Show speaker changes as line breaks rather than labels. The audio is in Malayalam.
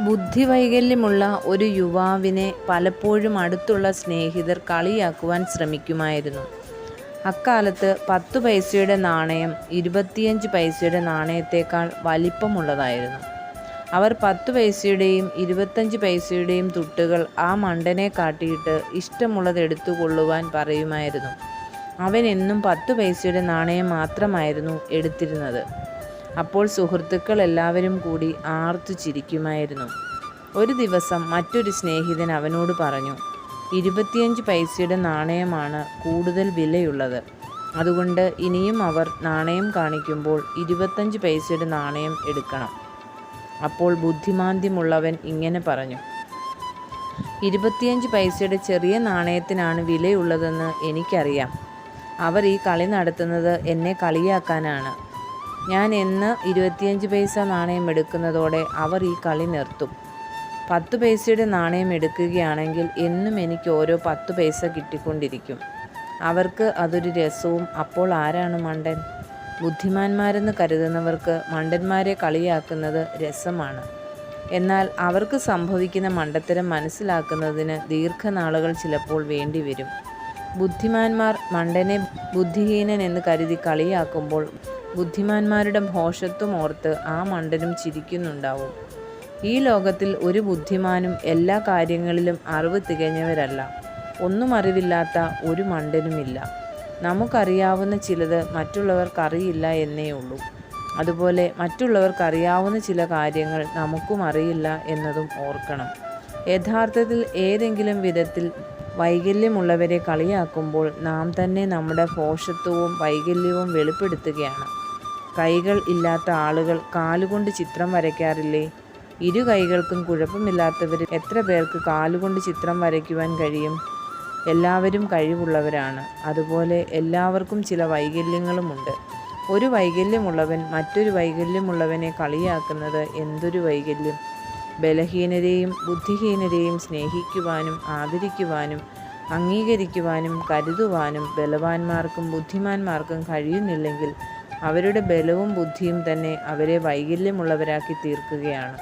ബുദ്ധിവൈകല്യമുള്ള ഒരു യുവാവിനെ പലപ്പോഴും അടുത്തുള്ള സ്നേഹിതർ കളിയാക്കുവാൻ ശ്രമിക്കുമായിരുന്നു. അക്കാലത്ത് പത്ത് പൈസയുടെ നാണയം ഇരുപത്തിയഞ്ച് പൈസയുടെ നാണയത്തേക്കാൾ വലിപ്പമുള്ളതായിരുന്നു. അവർ പത്ത് പൈസയുടെയും ഇരുപത്തഞ്ച് പൈസയുടെയും തുട്ടുകൾ ആ മണ്ടനെ കാട്ടിയിട്ട് ഇഷ്ടമുള്ളത് എടുത്തുകൊള്ളുവാൻ പറയുമായിരുന്നു. അവനെന്നും പത്തു പൈസയുടെ നാണയം മാത്രമായിരുന്നു എടുത്തിരുന്നത്. അപ്പോൾ സുഹൃത്തുക്കൾ എല്ലാവരും കൂടി ആർത്തു ചിരിക്കുമായിരുന്നു. ഒരു ദിവസം മറ്റൊരു സ്നേഹിതൻ അവനോട് പറഞ്ഞു, "ഇരുപത്തിയഞ്ച് പൈസയുടെ നാണയമാണ് കൂടുതൽ വിലയുള്ളത്. അതുകൊണ്ട് ഇനിയും അവർ നാണയം കാണിക്കുമ്പോൾ ഇരുപത്തഞ്ച് പൈസയുടെ നാണയം എടുക്കണം. " അപ്പോൾ ബുദ്ധിമാന്ദ്യമുള്ളവൻ ഇങ്ങനെ പറഞ്ഞു, "ഇരുപത്തിയഞ്ച് പൈസയുടെ ചെറിയ നാണയത്തിനാണ് വിലയുള്ളതെന്ന് എനിക്കറിയാം. അവർ ഈ കളി നടത്തുന്നത് എന്നെ കളിയാക്കാനാണ്. ഞാൻ എന്ന് ഇരുപത്തിയഞ്ച് പൈസ നാണയം എടുക്കുന്നതോടെ അവർ ഈ കളി നിർത്തും. പത്ത് പൈസയുടെ നാണയം എടുക്കുകയാണെങ്കിൽ എന്നും എനിക്ക് ഓരോ പത്ത് പൈസ കിട്ടിക്കൊണ്ടിരിക്കും. അവർക്ക് അതൊരു രസവും അപ്പോൾ ആരാണ് മണ്ടൻ? ബുദ്ധിമാന്മാരെന്ന് കരുതുന്നവർക്ക് മണ്ടന്മാരെ കളിയാക്കുന്നത് രസമാണ്. എന്നാൽ അവർക്ക് സംഭവിക്കുന്ന മണ്ടത്തരം മനസ്സിലാക്കുന്നതിന് ദീർഘനാളുകൾ ചിലപ്പോൾ വേണ്ടിവരും. ബുദ്ധിമാന്മാർ മണ്ടനെ ബുദ്ധിഹീനൻ എന്ന് കരുതി കളിയാക്കുമ്പോൾ ബുദ്ധിമാന്മാരുടെ ഭോഷത്വം ഓർത്ത് ആ മണ്ടനും ചിരിക്കുന്നുണ്ടാവും. ഈ ലോകത്തിൽ ഒരു ബുദ്ധിമാനും എല്ലാ കാര്യങ്ങളിലും അറിവ് തികഞ്ഞവരല്ല. ഒന്നും അറിവില്ലാത്ത ഒരു മണ്ടനുമില്ല. നമുക്കറിയാവുന്ന ചിലത് മറ്റുള്ളവർക്കറിയില്ല എന്നേ ഉള്ളൂ അതുപോലെ മറ്റുള്ളവർക്കറിയാവുന്ന ചില കാര്യങ്ങൾ നമുക്കും അറിയില്ല എന്നതും ഓർക്കണം. യഥാർത്ഥത്തിൽ ഏതെങ്കിലും വിധത്തിൽ വൈകല്യമുള്ളവരെ കളിയാക്കുമ്പോൾ നാം തന്നെ നമ്മുടെ ഭോഷത്വവും വൈകല്യവും വെളിപ്പെടുത്തുകയാണ്. കൈകൾ ഇല്ലാത്ത ആളുകൾ കാലുകൊണ്ട് ചിത്രം വരയ്ക്കാറില്ലേ? ഇരു കൈകൾക്കും കുഴപ്പമില്ലാത്തവർ എത്ര പേർക്ക് കാലുകൊണ്ട് ചിത്രം വരയ്ക്കുവാൻ കഴിയും? എല്ലാവരും കഴിവുള്ളവരാണ്. അതുപോലെ എല്ലാവർക്കും ചില വൈകല്യങ്ങളുമുണ്ട്. ഒരു വൈകല്യമുള്ളവൻ മറ്റൊരു വൈകല്യമുള്ളവനെ കളിയാക്കുന്നത് എന്തൊരു വൈകല്യം? ബലഹീനരെയും ബുദ്ധിഹീനരെയും സ്നേഹിക്കുവാനും ആദരിക്കുവാനും അംഗീകരിക്കുവാനും കരുതുവാനും ബലവാന്മാർക്കും ബുദ്ധിമാന്മാർക്കും കഴിയുന്നില്ലെങ്കിൽ അവരുടെ ബലവും ബുദ്ധിയും തന്നെ അവരെ വൈകല്യമുള്ളവരാക്കി തീർക്കുകയാണ്.